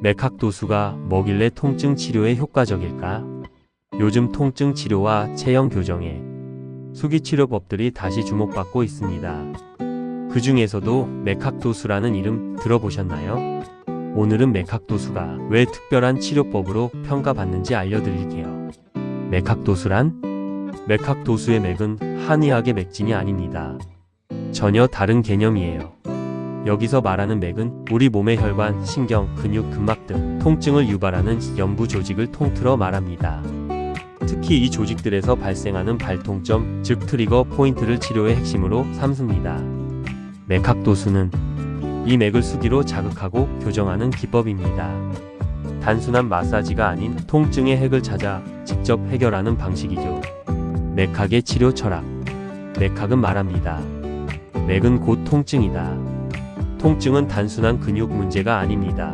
맥학도수가 뭐길래 통증 치료에 효과적일까? 요즘 통증 치료와 체형 교정에 수기 치료법들이 다시 주목받고 있습니다. 그 중에서도 맥학도수라는 이름 들어보셨나요? 오늘은 맥학도수가 왜 특별한 치료법으로 평가받는지 알려드릴게요. 맥학도수란? 맥학도수의 맥은 한의학의 맥진이 아닙니다. 전혀 다른 개념이에요. 여기서 말하는 맥은 우리 몸의 혈관, 신경, 근육, 근막 등 통증을 유발하는 연부 조직을 통틀어 말합니다. 특히 이 조직들에서 발생하는 발통점, 즉 트리거 포인트를 치료의 핵심으로 삼습니다. 맥학도수는 이 맥을 수기로 자극하고 교정하는 기법입니다. 단순한 마사지가 아닌 통증의 핵을 찾아 직접 해결하는 방식이죠. 맥학의 치료 철학. 맥학은 말합니다. 맥은 곧 통증이다. 통증은 단순한 근육 문제가 아닙니다.